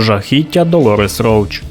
Жахіття Долорес Роуч.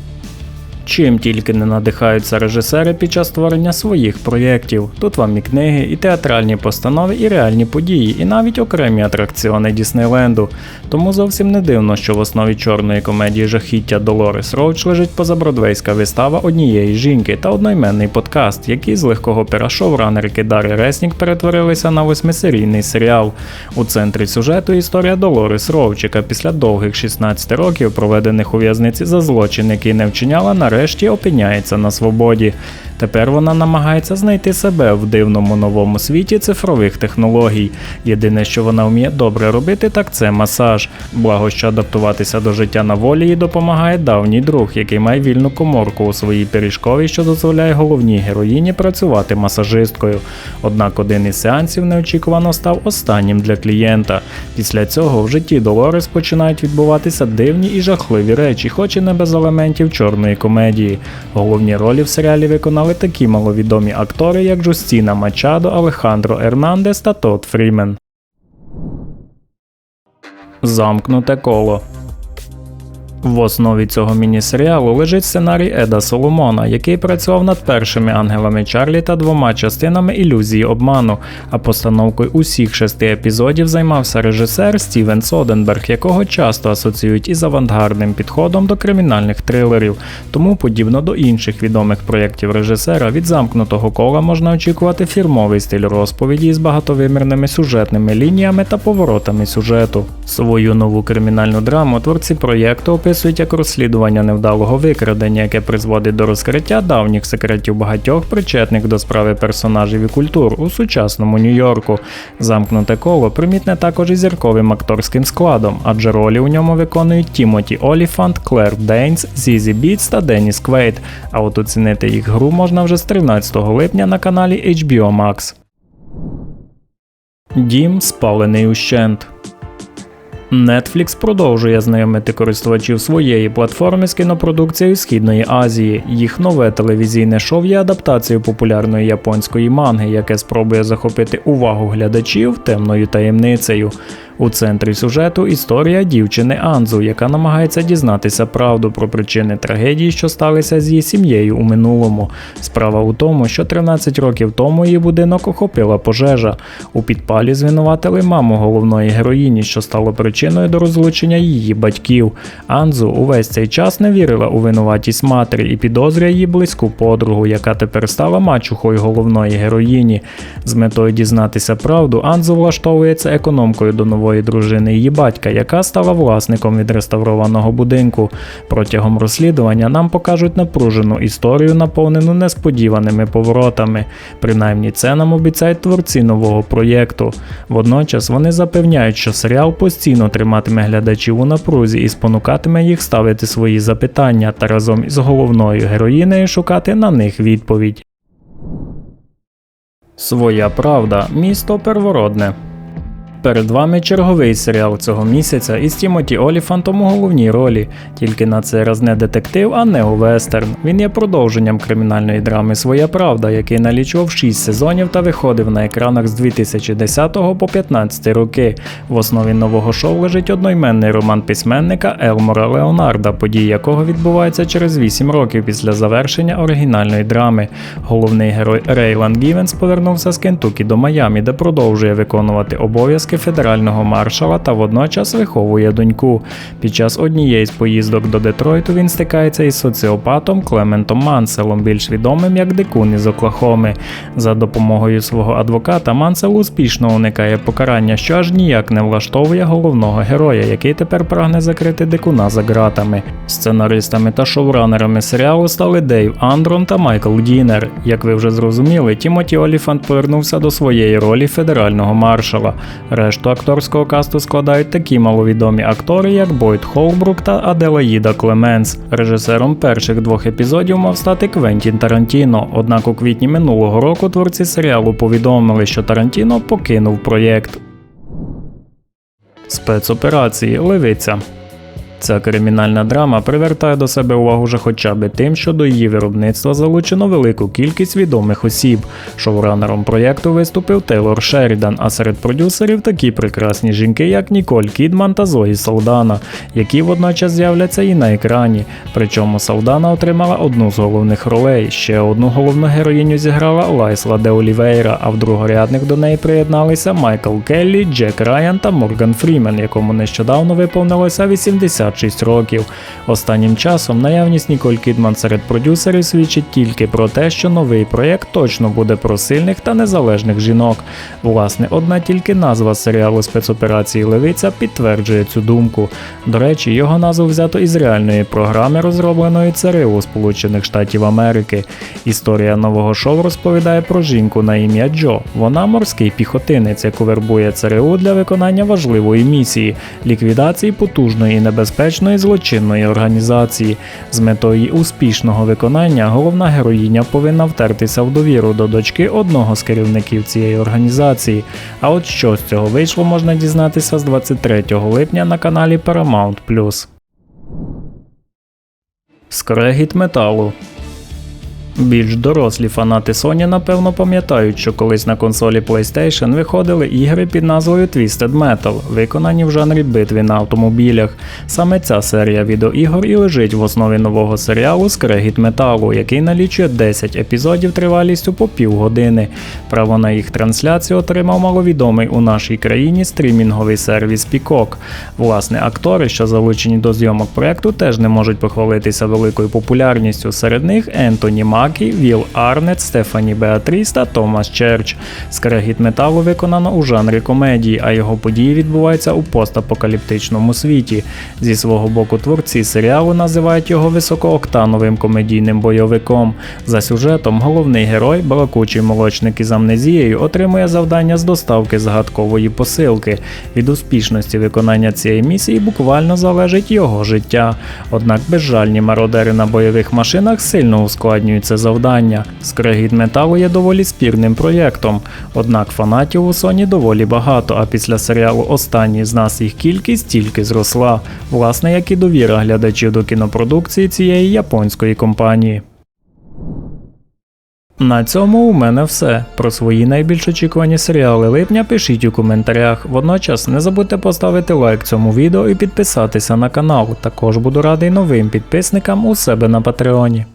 Чим тільки не надихаються режисери під час створення своїх проєктів. Тут вам і книги, і театральні постанови, і реальні події, і навіть окремі атракціони Діснейленду. Тому зовсім не дивно, що в основі чорної комедії жахіття Долорес Роуч лежить позабродвейська вистава однієї жінки та одноіменний подкаст, який з легкого пера шоуранерки Дари Реснік перетворилися на восьмисерійний серіал. У центрі сюжету історія Долорес Роуч, після довгих 16 років, проведених у в'язниці за злочин, який не вчиняла, нарешті опиняється на свободі. Тепер вона намагається знайти себе в дивному новому світі цифрових технологій. Єдине, що вона вміє добре робити, так це масаж. Благо, що адаптуватися до життя на волі їй допомагає давній друг, який має вільну коморку у своїй пиріжковій, що дозволяє головній героїні працювати масажисткою. Однак один із сеансів неочікувано став останнім для клієнта. Після цього в житті Долорес починають відбуватися дивні і жахливі речі, хоч і не без елементів чорної комедії. Головні ролі в серіалі виконали такі маловідомі актори, як Джустіна Мачадо, Алехандро Ернандес та Тодд Фрімен. Замкнуте коло. В основі цього міні-серіалу лежить сценарій Еда Соломона, який працював над першими ангелами Чарлі та двома частинами ілюзії обману, а постановкою усіх шести епізодів займався режисер Стівен Соденберг, якого часто асоціюють із авангардним підходом до кримінальних трилерів. Тому, подібно до інших відомих проєктів режисера, від замкнутого кола можна очікувати фірмовий стиль розповіді із багатовимірними сюжетними лініями та поворотами сюжету. Свою нову кримінальну драму творці проєкту описують як розслідування невдалого викрадення, яке призводить до розкриття давніх секретів багатьох причетних до справи персонажів і культур у сучасному Нью-Йорку. Замкнуте коло примітне також і зірковим акторським складом, адже ролі у ньому виконують Тімоті Оліфант, Клер Дейнс, Зізі Біц та Деніс Квейт. А от оцінити їх гру можна вже з 13 липня на каналі HBO Max. Дім спалений ущент. Netflix продовжує знайомити користувачів своєї платформи з кінопродукцією Східної Азії. Їх нове телевізійне шоу є адаптацією популярної японської манги, яке спробує захопити увагу глядачів темною таємницею. У центрі сюжету історія дівчини Анзу, яка намагається дізнатися правду про причини трагедії, що сталися з її сім'єю у минулому. Справа у тому, що 13 років тому її будинок охопила пожежа. У підпалі звинуватили маму головної героїні, що стало причиною до розлучення її батьків. Анзу увесь цей час не вірила у винуватість матері і підозрює її близьку подругу, яка тепер стала мачухою головної героїні. З метою дізнатися правду, Анзу влаштовується економкою до нової дружини її батька, яка стала власником відреставрованого будинку. Протягом розслідування нам покажуть напружену історію, наповнену несподіваними поворотами. Принаймні, це нам обіцяють творці нового проєкту. Водночас вони запевняють, що серіал постійно триматиме глядачів у напрузі і спонукатиме їх ставити свої запитання та разом із головною героїнею шукати на них відповідь. Своя правда місто первородне. Перед вами черговий серіал цього місяця із Тімоті Оліфантом у головній ролі, тільки на цей раз не детектив, а неовестерн. Він є продовженням кримінальної драми Своя правда, який налічував 6 сезонів та виходив на екранах з 2010 по 15 роки. В основі нового шоу лежить одноіменний роман письменника Елмора Леонарда, події якого відбуваються через 8 років після завершення оригінальної драми. Головний герой Рейланд Гівенс повернувся з Кентукі до Майамі, де продовжує виконувати обов'язки федерального маршала та водночас виховує доньку. Під час однієї з поїздок до Детройту він стикається із соціопатом Клементом Манселом, більш відомим як Дикун із Оклахоми. За допомогою свого адвоката Мансел успішно уникає покарання, що аж ніяк не влаштовує головного героя, який тепер прагне закрити дикуна за ґратами. Сценаристами та шоуранерами серіалу стали Дейв Андрон та Майкл Дінер. Як ви вже зрозуміли, Тімоті Оліфант повернувся до своєї ролі федерального маршала. Решту акторського касту складають такі маловідомі актори, як Бойт Холбрук та Аделаїда Клеменс. Режисером перших двох епізодів мав стати Квентін Тарантіно. Однак у квітні минулого року творці серіалу повідомили, що Тарантіно покинув проєкт. Спецоперації Левиця. Ця кримінальна драма привертає до себе увагу вже хоча б тим, що до її виробництва залучено велику кількість відомих осіб. Шоуранером проєкту виступив Тейлор Шерідан, а серед продюсерів такі прекрасні жінки, як Ніколь Кідман та Зої Салдана, які водночас з'являться і на екрані. Причому Салдана отримала одну з головних ролей. Ще одну головну героїню зіграла Лайсла де Олівейра, а в другорядних до неї приєдналися Майкл Келлі, Джек Райан та Морган Фрімен, якому нещодавно виповнилося 86 років. Останнім часом наявність Ніколь Кідман серед продюсерів свідчить тільки про те, що новий проєкт точно буде про сильних та незалежних жінок. Власне, одна тільки назва серіалу спецоперації Левиця підтверджує цю думку. До речі, його назву взято із реальної програми, розробленої ЦРУ Сполучених Штатів Америки. Історія нового шоу розповідає про жінку на ім'я Джо. Вона морський піхотинець, яку вербує ЦРУ для виконання важливої місії ліквідації потужної і небезпечної злочинної організації. З метою успішного виконання головна героїня повинна втертися в довіру до дочки одного з керівників цієї організації. А от що з цього вийшло, можна дізнатися з 23 липня на каналі Paramount+. Скрегіт металу. Більш дорослі фанати Sony напевно пам'ятають, що колись на консолі PlayStation виходили ігри під назвою Twisted Metal, виконані в жанрі битви на автомобілях. Саме ця серія відеоігор і лежить в основі нового серіалу Скрегіт металу, який налічує 10 епізодів тривалістю по півгодини. Право на їх трансляцію отримав маловідомий у нашій країні стрімінговий сервіс Peacock. Власне, актори, що залучені до зйомок проекту, теж не можуть похвалитися великою популярністю. Серед них Ентоні Макі, Віл Арнет, Стефані Беатріс та Томас Черч. Скрегіт металу виконано у жанрі комедії, а його події відбуваються у постапокаліптичному світі. Зі свого боку, творці серіалу називають його високооктановим комедійним бойовиком. За сюжетом головний герой, балакучий молочник із амнезією, отримує завдання з доставки загадкової посилки. Від успішності виконання цієї місії буквально залежить його життя. Однак безжальні мародери на бойових машинах сильно ускладнюють це завдання. Скрегіт металу є доволі спірним проєктом. Однак фанатів у Sony доволі багато, а після серіалу Останній з нас їх кількість тільки зросла. Власне, як і довіра глядачів до кінопродукції цієї японської компанії. На цьому у мене все. Про свої найбільш очікувані серіали липня пишіть у коментарях. Водночас не забудьте поставити лайк цьому відео і підписатися на канал. Також буду радий новим підписникам у себе на Патреоні.